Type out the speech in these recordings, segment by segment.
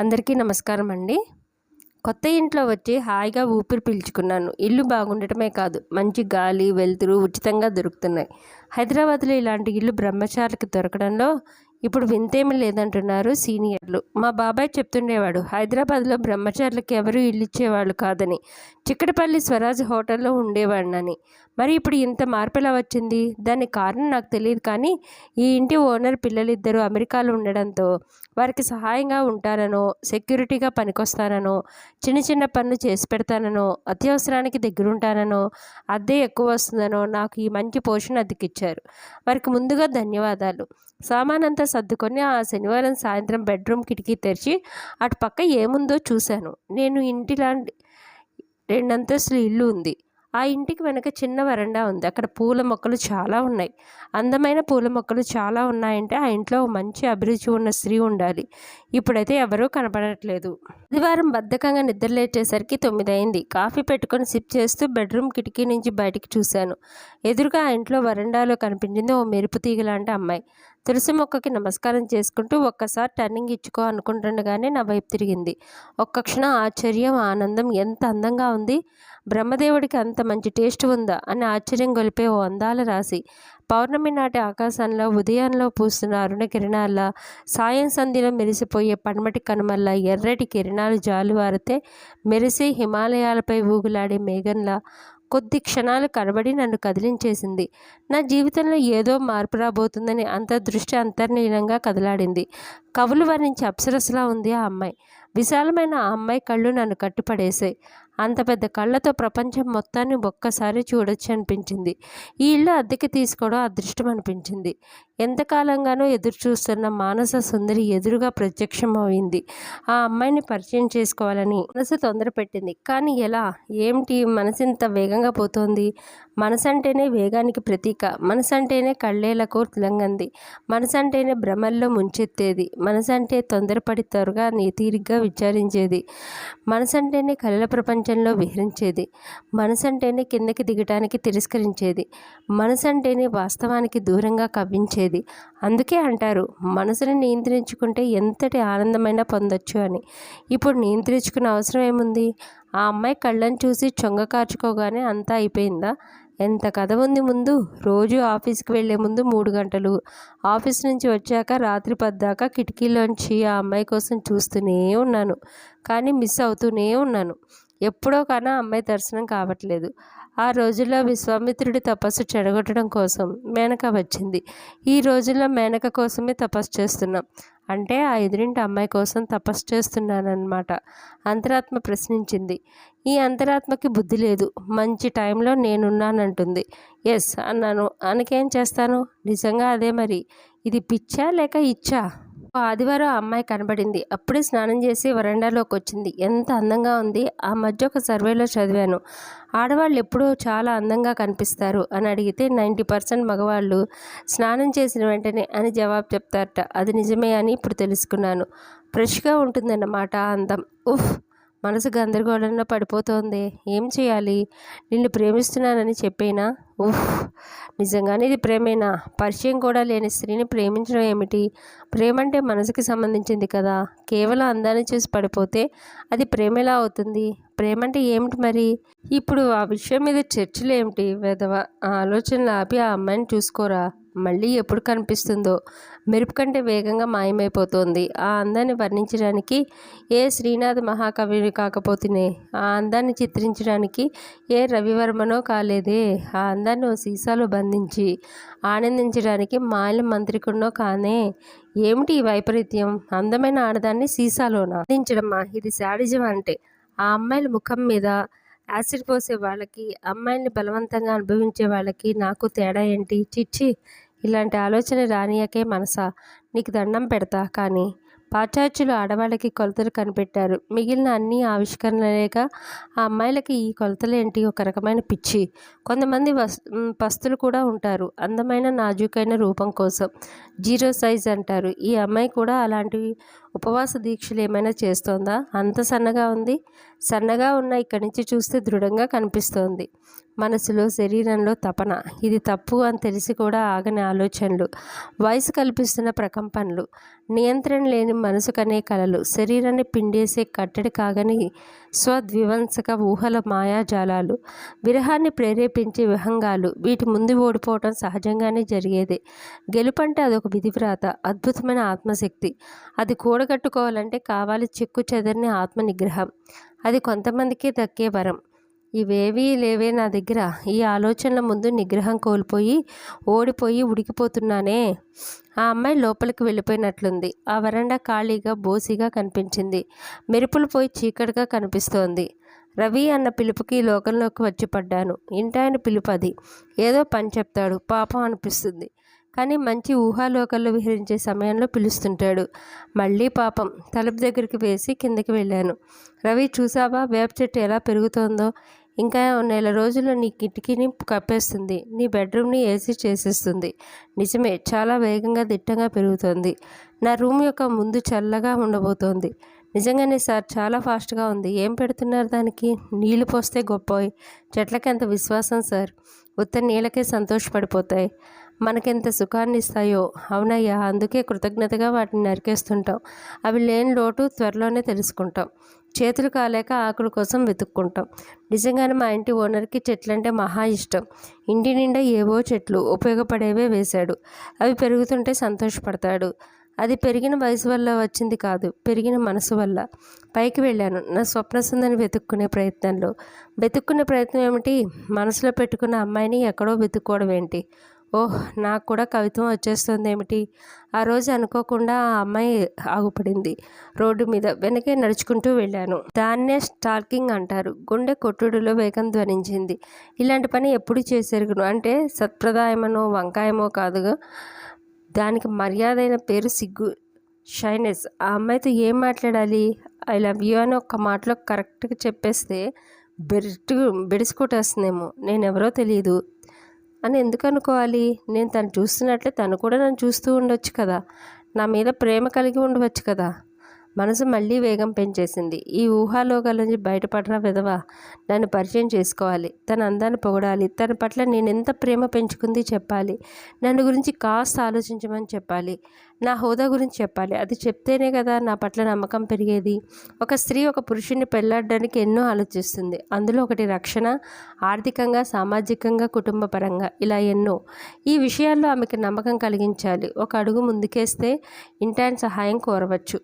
అందరికీ నమస్కారం అండి. కొత్త ఇంట్లో వచ్చి హాయిగా ఊపిరి పీల్చుకున్నాను. ఇల్లు బాగుండటమే కాదు మంచి గాలి వెలుతురు ఉచితంగా దొరుకుతున్నాయి. హైదరాబాద్లో ఇలాంటి ఇల్లు బ్రహ్మచారులకు దొరకడంలో ఇప్పుడు వింతేమీ లేదంటున్నారు సీనియర్లు. మా బాబాయ్ చెప్తుండేవాడు హైదరాబాద్లో బ్రహ్మచారులకు ఎవరూ ఇల్లు ఇచ్చేవాళ్ళు కాదని. చిక్కడపల్లి స్వరాజ్ హోటల్లో ఉండేవాడినని. మరి ఇప్పుడు ఇంత మార్పు ఎలా వచ్చింది? దానికి కారణం నాకు తెలియదు కానీ ఈ ఇంటి ఓనర్ పిల్లలిద్దరూ అమెరికాలో ఉండడంతో వారికి సహాయంగా ఉంటాననో సెక్యూరిటీగా పనికొస్తాననో చిన్న చిన్న పనులు చేసి పెడతాననో అత్యవసరానికి దగ్గరుంటాననో అద్దె ఎక్కువ వస్తుందనో నాకు ఈ మంచి పోషణ అద్దెకిచ్చారు. వారికి ముందుగా ధన్యవాదాలు. సామానంతా సర్దుకొని ఆ శనివారం సాయంత్రం బెడ్రూమ్ కిటికీ తెరిచి అటు పక్క ఏముందో చూశాను. నేను ఇంటిలాంటి రెండంతస్తుల ఇల్లు ఉంది. ఆ ఇంటికి వెనక చిన్న వరండా ఉంది. అక్కడ పూల మొక్కలు చాలా ఉన్నాయి. అందమైన పూల మొక్కలు చాలా ఉన్నాయంటే ఆ ఇంట్లో మంచి అభిరుచి ఉన్న స్త్రీ ఉండాలి. ఇప్పుడైతే ఎవరూ కనపడట్లేదు. ఆదివారం బద్ధకంగా నిద్రలేచేసరికి తొమ్మిది అయింది కాఫీ పెట్టుకొని సిప్ చేస్తూ బెడ్రూమ్ కిటికీ నుంచి బయటికి చూశాను. ఎదురుగా ఆ ఇంట్లో వరండాలో కనిపించింది ఓ మెరుపు తీగ లాంటి అమ్మాయి. తులసి మొక్కకి నమస్కారం చేసుకుంటూ ఒక్కసారి టర్నింగ్ ఇచ్చుకో అనుకుంటుండగానే నా వైపు తిరిగింది. ఒక్క క్షణం ఆశ్చర్యం ఆనందం ఎంత అందంగా ఉంది. బ్రహ్మదేవుడికి అంత మంచి టేస్ట్ ఉందా అని ఆశ్చర్యం గొలిపే ఓ అందాల రాశి. పౌర్ణమి నాటి ఆకాశంలో ఉదయంలో పూస్తున్న అరుణ కిరణాల సాయం సంధిలో మెరిసిపోయే పడమటి కనుమల్ల ఎర్రటి కిరణాలు జాలువారితే మెరిసి హిమాలయాలపై ఊగులాడే మేఘంలా కొద్ది క్షణాలు కనబడి నన్ను కదిలించేసింది. నా జీవితంలో ఏదో మార్పు రాబోతుందని అంత దృష్టి అంతర్లీనంగా కదలాడింది. కవులు వర్ణించి అప్సరసలా ఉంది ఆ అమ్మాయి. విశాలమైన ఆ అమ్మాయి కళ్ళు నన్ను కట్టిపడేశాయి. అంత పెద్ద కళ్ళతో ప్రపంచం మొత్తాన్ని ఒక్కసారి చూడొచ్చు అనిపించింది. ఈ ఇల్లు అద్దెకి తీసుకోవడం అదృష్టం అనిపించింది. ఎంతకాలంగానో ఎదురు చూస్తున్న మానస సుందరి ఎదురుగా ప్రత్యక్షం అయింది. ఆ అమ్మాయిని పరిచయం చేసుకోవాలని మనసు తొందర పెట్టింది కానీ ఎలా? ఏమిటి? మనసు ఇంత వేగంగా పోతోంది. మనసు అంటేనే వేగానికి ప్రతీక. మనసు అంటేనే కళ్ళేలకు తిలంగంది. మనసు అంటేనే భ్రమల్లో ముంచెత్తేది. మనసు అంటే తొందరపడి త్వరగా నీ తీరిగ్గా విచారించేది. మనసు అంటేనే కళల ప్రపంచంలో విహరించేది. మనసు అంటేనే కిందకి దిగటానికి తిరస్కరించేది. మనసు అంటేనే వాస్తవానికి దూరంగా కవ్వించేది. అందుకే అంటారు మనసుని నియంత్రించుకుంటే ఎంతటి ఆనందమైనా పొందొచ్చు అని. ఇప్పుడు నియంత్రించుకునే అవసరం ఏముంది? ఆ అమ్మాయి కళ్ళని చూసి చొంగ కార్చుకోగానే అంతా అయిపోయిందా? ఎంత కథ ఉంది ముందు? రోజు ఆఫీస్కి వెళ్ళే ముందు మూడు గంటలు. ఆఫీస్ నుంచి వచ్చాక రాత్రి పద్దాకా కిటికీలోంచి ఆ అమ్మాయి కోసం చూస్తూనే ఉన్నాను. కానీ మిస్ అవుతూనే ఉన్నాను. ఎప్పుడో కానీ ఆ అమ్మాయి దర్శనం కావట్లేదు. ఆ రోజుల్లో విశ్వామిత్రుడి తపస్సు చెడగొట్టడం కోసం మేనక వచ్చింది. ఈ రోజుల్లో మేనక కోసమే తపస్సు చేస్తున్నాం. అంటే ఆ ఎదురింటి అమ్మాయి కోసం తపస్సు చేస్తున్నానన్నమాట. అంతరాత్మ ప్రశ్నించింది. ఈ అంతరాత్మకి బుద్ధి లేదు. మంచి టైంలో నేనున్నానంటుంది. ఎస్ అన్నాను. అనకేం చేస్తాను? నిజంగా అదే మరి. ఇది పిచ్చా లేక ఇచ్చా? ఆదివారం ఆ అమ్మాయి కనబడింది. అప్పుడే స్నానం చేసి వరండాలోకి వచ్చింది. ఎంత అందంగా ఉంది. ఆ మధ్య ఒక సర్వేలో చదివాను. ఆడవాళ్ళు ఎప్పుడూ చాలా అందంగా కనిపిస్తారు అని అడిగితే నైంటీ పర్సెంట్ మగవాళ్ళు స్నానం చేసిన వెంటనే అని జవాబు చెప్తారట. అది నిజమే అని ఇప్పుడు తెలుసుకున్నాను. ఫ్రెష్గా ఉంటుందన్నమాట అందం. ఉఫ్! మనసు గందరగోళంలో పడిపోతోంది. ఏం చేయాలి? నిన్ను ప్రేమిస్తున్నానని చెప్పేనా? ఉఫ్! నిజంగానే ఇది ప్రేమేనా? పరిచయం కూడా లేని స్త్రీని ప్రేమించడం ఏమిటి? ప్రేమ అంటే మనసుకి సంబంధించింది కదా. కేవలం అందాన్ని చూసి పడిపోతే అది ప్రేమ ఎలా అవుతుంది. ప్రేమ అంటే ఏమిటి మరి? ఇప్పుడు ఆ విషయం మీద చర్చలు ఏమిటి వెధవ ఆ ఆలోచనలు ఆపి ఆ అమ్మాయిని చూసుకోరా? మళ్ళీ ఎప్పుడు కనిపిస్తుందో. మెరుపు కంటే వేగంగా మాయమైపోతోంది. ఆ అందాన్ని వర్ణించడానికి ఏ శ్రీనాథ్ మహాకవి కాకపోతేనే ఆ అందాన్ని చిత్రించడానికి ఏ రవివర్మనో కాలేదే. ఆ అందాన్ని ఓ సీసాలో బంధించి ఆనందించడానికి మాయల మంత్రికుడినో కానే. ఏమిటి ఈ వైపరీత్యం? అందమైన ఆడదాన్ని సీసాలోనా? అందించడమ్మా ఇది శాడిజం అంటే ఆ అమ్మాయిల ముఖం మీద యాసిడ్ పోసే వాళ్ళకి అమ్మాయిల్ని బలవంతంగా అనుభవించే వాళ్ళకి నాకు తేడా ఏంటి? చిచ్చి ఇలాంటి ఆలోచన రానియకే మనసా. నీకు దండం పెడతా. కానీ పాశ్చాత్యులు ఆడవాళ్ళకి కొలతలు కనిపెట్టారు. మిగిలిన అన్ని ఆవిష్కరణలేక ఆ అమ్మాయిలకి ఈ కొలతలేంటి? ఒక రకమైన పిచ్చి. కొంతమంది వస్ పస్తులు కూడా ఉంటారు. అందమైన నాజూకైన రూపం కోసం. జీరో సైజ్ అంటారు. ఈ అమ్మాయి కూడా అలాంటివి ఉపవాస దీక్షలు ఏమైనా చేస్తోందా? అంత సన్నగా ఉంది. సన్నగా ఉన్న ఇక్కడి నుంచి చూస్తే దృఢంగా కనిపిస్తోంది. మనసులో శరీరంలో తపన. ఇది తప్పు అని తెలిసి కూడా ఆగని ఆలోచనలు. వయసు కల్పిస్తున్న ప్రకంపనలు. నియంత్రణ లేని మనసు కనే కలలు. శరీరాన్ని పిండేసే కట్టడి కాగని స్వద్వివంసక ఊహల మాయాజాలాలు. విరహాన్ని ప్రేరేపించే విహంగాలు. వీటి ముందు ఓడిపోవటం సహజంగానే జరిగేదే. గెలుపంటే అదొక విధివ్రాత అద్భుతమైన ఆత్మశక్తి. అది కూడా కూడగట్టుకోవాలంటే కావాలి చిక్కు చెదరిని ఆత్మ నిగ్రహం అది కొంతమందికి దక్కే వరం. ఇవేవీ లేవే నా దగ్గర. ఈ ఆలోచనల ముందు నిగ్రహం కోల్పోయి ఓడిపోయి ఉడికిపోతున్నానే. ఆ అమ్మాయి లోపలికి వెళ్ళిపోయినట్లుంది. ఆ వరండా ఖాళీగా బోసిగా కనిపించింది. మెరుపులు పోయి చీకటిగా కనిపిస్తోంది. రవి అన్న పిలుపుకి లోకంలోకి వచ్చి పడ్డాను. ఇంటాయన పిలుపు అది. ఏదో పని చెప్తాడు. పాపం అనిపిస్తుంది. కానీ మంచి ఊహాలోకల్లో విహరించే సమయంలో పిలుస్తుంటాడు. మళ్ళీ పాపం. తలుపు దగ్గరికి వేసి కిందకి వెళ్ళాను. రవి చూసావా వేప చెట్టు ఎలా పెరుగుతోందో? ఇంకా నెల రోజుల్లో నీ కిటికీని కప్పేస్తుంది. నీ బెడ్రూమ్ని ఏసీ చేసేస్తుంది. నిజమే చాలా వేగంగా దిట్టంగా పెరుగుతోంది. నా రూమ్ యొక్క ముందు చల్లగా ఉండబోతోంది. నిజంగానే సార్ చాలా ఫాస్ట్గా ఉంది. ఏం పెడుతున్నారు దానికి? నీళ్ళు పోస్తే గొప్ప చెట్లకి ఎంత విశ్వాసం సార్. ఉత్త నీళ్ళకే సంతోషపడిపోతాయి. మనకెంత సుఖాన్ని ఇస్తాయో అవునయ్యా అందుకే కృతజ్ఞతగా వాటిని నరికేస్తుంటాం. అవి లేని లోటు త్వరలోనే తెలుసుకుంటాం. చేతులు కాలేక ఆకుల కోసం వెతుక్కుంటాం. నిజంగానే మా ఇంటి ఓనర్కి చెట్లంటే మహా ఇష్టం. ఇంటి నిండా ఏవో చెట్లు ఉపయోగపడేవే వేశాడు. అవి పెరుగుతుంటే సంతోషపడతాడు. అది పెరిగిన వయసు వల్ల వచ్చింది కాదు పెరిగిన మనసు వల్ల. పైకి వెళ్ళాను. నా స్వప్న సందని వెతుక్కునే ప్రయత్నంలో. వెతుక్కునే ప్రయత్నం ఏమిటి? మనసులో పెట్టుకున్న అమ్మాయిని ఎక్కడో వెతుక్కోవడం ఏంటి ఓహ్ నాకు కూడా కవిత్వం వచ్చేస్తుంది ఏమిటి? ఆ రోజు అనుకోకుండా ఆ అమ్మాయి ఆగుపడింది. రోడ్డు మీద వెనకే నడుచుకుంటూ వెళ్ళాను. దాన్నే స్టాల్కింగ్ అంటారు. గుండె కొట్టుడులో వేగం ధ్వనించింది. ఇలాంటి పని ఎప్పుడు చేసేరుగును? అంటే సత్ప్రదాయమనో వంకాయమో కాదుగా దానికి మర్యాదైన పేరు సిగ్గు. షైనెస్. ఆ అమ్మాయితో ఏం మాట్లాడాలి? ఐ లవ్ యూ అని ఒక్క మాటలో కరెక్ట్గా చెప్పేస్తే బెరిటు బెడిసికొట్టేస్తుందేమో నేను ఎవరో తెలియదు అని ఎందుకు అనుకోవాలి? నేను తను చూస్తున్నట్లే తను కూడా నన్ను చూస్తూ ఉండొచ్చు కదా. నా మీద ప్రేమ కలిగి ఉండవచ్చు కదా. మనసు మళ్ళీ వేగం పెంచేసింది. ఈ ఊహాలోకాల నుంచి బయటపడరా విధవా? నన్ను పరిచయం చేసుకోవాలి. తన అందాన్ని పొగడాలి. తన పట్ల నేను ఎంత ప్రేమ పెంచుకుంది చెప్పాలి. నన్ను గురించి కాస్త ఆలోచించమని చెప్పాలి. నా హోదా గురించి చెప్పాలి. అది చెప్తేనే కదా నా పట్ల నమ్మకం పెరిగేది. ఒక స్త్రీ ఒక పురుషుని పెళ్ళాడడానికి ఎన్నో ఆలోచిస్తుంది. అందులో ఒకటి రక్షణ ఆర్థికంగా సామాజికంగా కుటుంబపరంగా. ఇలా ఎన్నో. ఈ విషయాల్లో ఆమెకు నమ్మకం కలిగించాలి. ఒక అడుగు ముందుకేస్తే ఇంటాయన సహాయం కోరవచ్చు.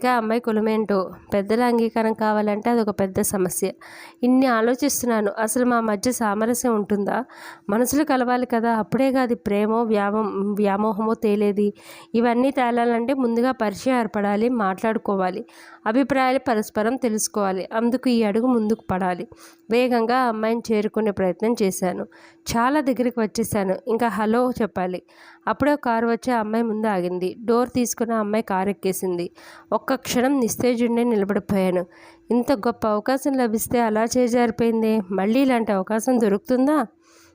ఇంతగా అమ్మాయి కులమేంటో పెద్దల అంగీకారం కావాలంటే అదొక పెద్ద సమస్య. ఇన్ని ఆలోచిస్తున్నాను. అసలు మా మధ్య సామరస్యం ఉంటుందా? మనసులు కలవాలి కదా. అప్పుడే కాదు ప్రేమో వ్యామో వ్యామోహమో తేలేది. ఇవన్నీ తేలాలంటే ముందుగా పరిచయం ఏర్పడాలి మాట్లాడుకోవాలి. అభిప్రాయాలు పరస్పరం తెలుసుకోవాలి. అందుకు ఈ అడుగు ముందుకు పడాలి. వేగంగా అమ్మాయిని చేరుకునే ప్రయత్నం చేశాను. చాలా దగ్గరికి వచ్చేసాను. ఇంకా హలో చెప్పాలి. అప్పుడే కారు వచ్చి అమ్మాయి ముందు ఆగింది. డోర్ తీసుకున్న అమ్మాయి కారు ఎక్కేసింది ఒక్క క్షణం నిస్తేజుండే నిలబడిపోయాను. ఇంత గొప్ప అవకాశం లభిస్తే అలా చేజారిపోయిందే మళ్ళీ ఇలాంటి అవకాశం దొరుకుతుందా?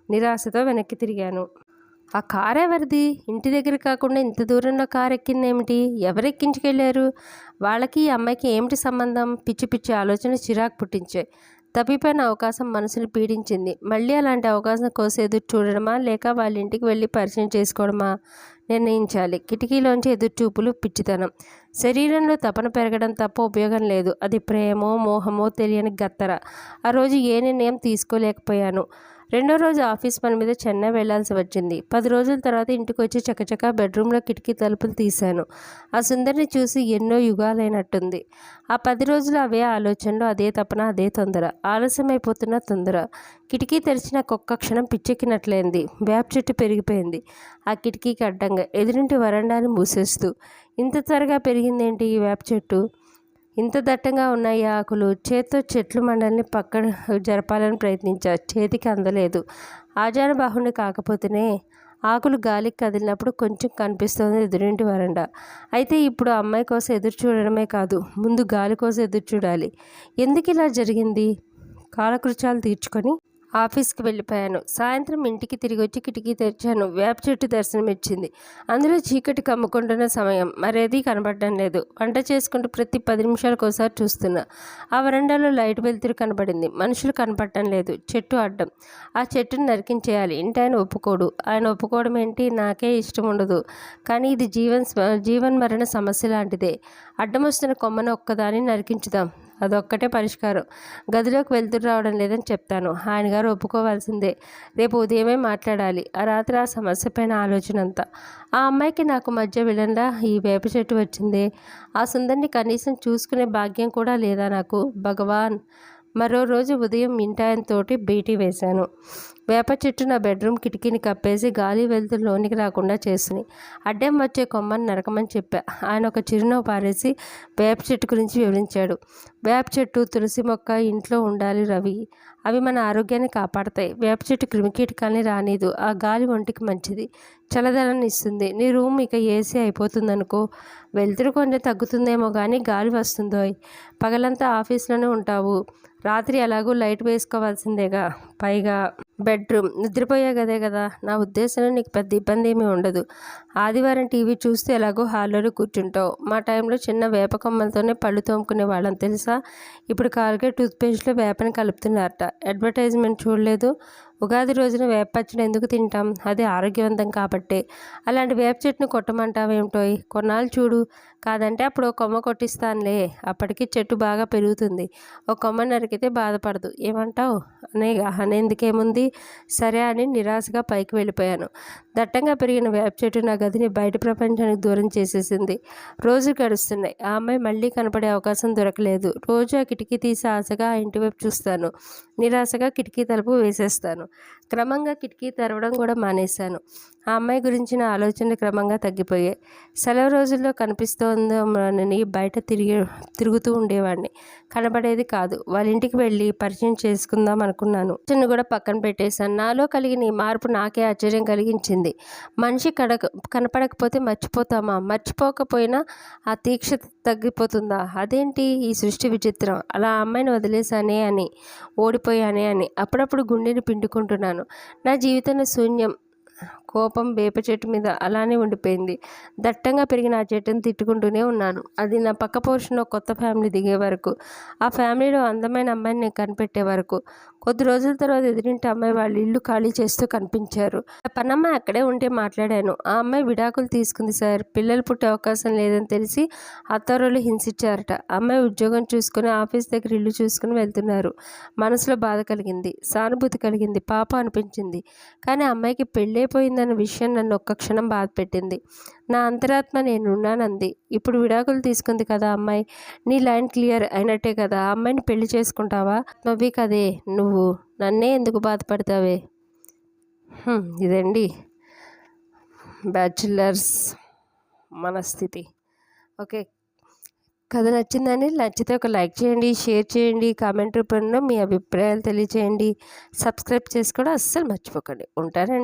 నిరాశతో వెనక్కి తిరిగాను. ఆ కార్ ఎవరిది ఇంటి దగ్గర కాకుండా ఇంత దూరంలో కార్ ఎక్కిందేమిటి ఎవరు ఎక్కించుకెళ్ళారు వాళ్ళకి ఈ అమ్మాయికి ఏమిటి సంబంధం? పిచ్చి పిచ్చి ఆలోచన చిరాకు పుట్టించాయి. తప్పిపోయిన అవకాశం మనసుని పీడించింది. మళ్ళీ అలాంటి అవకాశం కోసం ఎదురు చూడడమా? లేక వాళ్ళ ఇంటికి వెళ్ళి పరిచయం చేసుకోవడమా? నిర్ణయించాలి. కిటికీలోంచి ఎదురుచూపులు పిచ్చితనం. శరీరంలో తపన పెరగడం తప్ప ఉపయోగం లేదు. అది ప్రేమో మోహమో తెలియని గత్తర. ఆ రోజు ఏ నిర్ణయం తీసుకోలేకపోయాను. రెండో రోజు ఆఫీస్ పని మీద చెన్నై వెళ్ళాల్సి వచ్చింది. పది రోజుల తర్వాత ఇంటికి వచ్చి చకచక బెడ్రూమ్లో కిటికీ తలుపులు తీశాను. ఆ సుందరిని చూసి ఎన్నో యుగాలైనట్టుంది. ఆ పది రోజులు అవే ఆలోచనలు అదే తపన అదే తొందర. ఆలస్యమైపోతున్న తొందర. కిటికీ తెరిచిన ఒక్క క్షణం పిచ్చెక్కినట్లయింది వేప చెట్టు పెరిగిపోయింది. ఆ కిటికీకి అడ్డంగా ఎదురింటి వరండాని మూసేస్తూ ఇంత త్వరగా పెరిగిందేంటి ఈ వేప చెట్టు? ఇంత దట్టంగా ఉన్నాయి ఆకులు. చేత్తో చెట్లు మండలిని పక్కన జరపాలని ప్రయత్నించా. చేతికి అందలేదు. ఆజానుబాహుని కాకపోతేనే ఆకులు గాలికి కదిలినప్పుడు కొంచెం కనిపిస్తుంది ఎదురింటి వరండా. అయితే ఇప్పుడు అమ్మాయి కోసం ఎదురు చూడడమే కాదు ముందు గాలి కోసం ఎదురు చూడాలి. ఎందుకు ఇలా జరిగింది? కాలకృత్యాలు తీర్చుకొని ఆఫీస్కి వెళ్ళిపోయాను. సాయంత్రం ఇంటికి తిరిగి వచ్చి కిటికీ తెరిచాను. వేప చెట్టు దర్శనమిచ్చింది. అందులో చీకటి కమ్ముకుంటున్న సమయం. మరేదీ కనబడడం లేదు. వంట చేసుకుంటూ ప్రతి పది నిమిషాలకు ఒకసారి చూస్తున్నా. ఆ వరండాలో లైట్ వెలుతురు కనబడింది. మనుషులు కనపడటం లేదు. చెట్టు అడ్డం. ఆ చెట్టును నరికించేయాలి. ఇంటి ఆయన ఒప్పుకోడు. ఆయన ఒప్పుకోవడం ఏంటి? నాకే ఇష్టం ఉండదు. కానీ ఇది జీవన్ జీవన్ మరణ సమస్య లాంటిదే. అడ్డం వస్తున్న కొమ్మను ఒక్కదాన్ని నరికించుదాం. అదొక్కటే పరిష్కారం. గదిలోకి వెళ్తురు రావడం లేదని చెప్తాను. ఆయన గారు ఒప్పుకోవాల్సిందే. రేపు ఉదయమే మాట్లాడాలి. ఆ రాత్రి ఆ సమస్య పైన ఆలోచన అంతా. ఆ అమ్మాయికి నాకు మధ్య విలన్లా ఈ వేప చెట్టు వచ్చిందే. ఆ సుందరిని కనీసం చూసుకునే భాగ్యం కూడా లేదా నాకు? భగవాన్! మరో రోజు ఉదయం ఇంటాయనతోటి భేటీ వేశాను. వేప చెట్టు నా బెడ్రూమ్ కిటికీని కప్పేసి గాలి వెలుతురు లోనికి రాకుండా చేసింది అడ్డం వచ్చే కొమ్మని నరకమని చెప్పా. ఆయన ఒక చిరునవ్వు పారేసి వేప చెట్టు గురించి వివరించాడు. వేప చెట్టు తులసి మొక్క ఇంట్లో ఉండాలి రవి. అవి మన ఆరోగ్యాన్ని కాపాడతాయి. వేప చెట్టు క్రిమికీటకాలని రానిదు. ఆ గాలి ఒంటికి మంచిది. చల్లదనాన్ని ఇస్తుంది. నీ రూమ్ ఇక ఏసీ అయిపోతుందనుకో. వెలుతురు కొంచెం తగ్గుతుందేమో కానీ గాలి వస్తుందో. పగలంతా ఆఫీస్లోనే ఉంటావు. రాత్రి ఎలాగో లైట్ వేసుకోవాల్సిందేగా. పైగా బెడ్రూమ్. నిద్రపోయే గదే కదా నా ఉద్దేశంలో నీకు పెద్ద ఇబ్బంది ఏమీ ఉండదు. ఆదివారం టీవీ చూస్తే ఎలాగో హాల్లోనే కూర్చుంటావు. మా టైంలో చిన్న వేప కొమ్మలతోనే పళ్ళు తోముకునే వాళ్ళని తెలుసా? ఇప్పుడు కాల్గేట్ టూత్పేస్ట్లో వేపని కలుపుతున్నారట. అడ్వర్టైజ్మెంట్ చూడలేదు. ఉగాది రోజున వేప పచ్చడి ఎందుకు తింటాం? అది ఆరోగ్యవంతం కాబట్టే. అలాంటి వేప చెట్టును కొట్టమంటావేమిటోయ్? కొన్నాళ్ళు చూడు. కాదంటే అప్పుడు ఒక కొమ్మ కొట్టిస్తానులే. అప్పటికి చెట్టు బాగా పెరుగుతుంది. ఒక కొమ్మ నరికితే బాధపడదు. ఏమంటావు? అనేగా. అనేందుకేముంది సరే అని నిరాశగా పైకి వెళ్ళిపోయాను. దట్టంగా పెరిగిన వేప చెట్టు నా గదిని బయట ప్రపంచానికి దూరం చేసేసింది. రోజు గడుస్తున్నాయి. ఆ అమ్మాయి మళ్ళీ కనపడే అవకాశం దొరకలేదు. రోజు ఆ కిటికీ తీసి ఆశగా ఆ ఇంటి వైపు చూస్తాను. నిరాశగా కిటికీ తలుపు వేసేస్తాను. క్రమంగా కిటికీ తెరవడం కూడా మానేశాను. ఆ అమ్మాయి గురించిన ఆలోచనలు క్రమంగా తగ్గిపోయాయి. సెలవు రోజుల్లో కనిపిస్తోందని బయట తిరిగి తిరుగుతూ ఉండేవాడిని. కనబడేది కాదు. వాళ్ళ ఇంటికి వెళ్ళి పరిచయం చేసుకుందాం అనుకున్నాను. చిన్న కూడా పక్కన పెట్టేశాను. నాలో కలిగిన ఈ మార్పు నాకే ఆశ్చర్యం కలిగించింది. మనిషి కడక కనపడకపోతే మర్చిపోతామా? మర్చిపోకపోయినా ఆ తీక్ష తగ్గిపోతుందా? అదేంటి ఈ సృష్టి విచిత్రం? అలా అమ్మాయిని వదిలేశానే అని ఓడిపోయానే అని అప్పుడప్పుడు గుండెని పిండుకుంటున్నాను. నా జీవితంలో శూన్యం కోపం వేప చెట్టు మీద అలానే ఉండిపోయింది. దట్టంగా పెరిగిన ఆ చెట్టును తిట్టుకుంటూనే ఉన్నాను. అది నా పక్క పోర్షన్లో కొత్త ఫ్యామిలీ దిగే వరకు ఆ ఫ్యామిలీలో అందమైన అమ్మాయిని నేను కనిపెట్టే వరకు. కొద్ది రోజుల తర్వాత ఎదురింటి అమ్మాయి వాళ్ళు ఇల్లు ఖాళీ చేస్తూ కనిపించారు. పన్నమ్మ అక్కడే ఉంటే మాట్లాడాను. ఆ అమ్మాయి విడాకులు తీసుకుంది సార్. పిల్లలు పుట్టే అవకాశం లేదని తెలిసి అత్తారోళ్ళు హింసించారట అమ్మాయి ఉద్యోగం చూసుకుని ఆఫీస్ దగ్గర ఇల్లు చూసుకుని వెళ్తున్నారు. మనసులో బాధ కలిగింది సానుభూతి కలిగింది పాప అనిపించింది. కానీ అమ్మాయికి పెళ్ళైపోయిందన్న విషయం నన్ను ఒక్క క్షణం బాధ పెట్టింది. నా అంతరాత్మ నేనున్నానంది. ఇప్పుడు విడాకులు తీసుకుంది కదా అమ్మాయి. నీ లైన్ క్లియర్ అయినట్టే కదా. ఆ అమ్మాయిని పెళ్ళి చేసుకుంటావా? నవ్వి కదే. నువ్వు నన్నే ఎందుకు బాధపడతావే ఇదండి బ్యాచులర్స్ మనస్థితి. ఓకే. కథ నచ్చిందని నచ్చితే ఒక లైక్ చేయండి షేర్ చేయండి కామెంట్ రూపంలో మీ అభిప్రాయాలు తెలియచేయండి. సబ్స్క్రైబ్ చేసుకోవడం అస్సలు మర్చిపోకండి. ఉంటారండి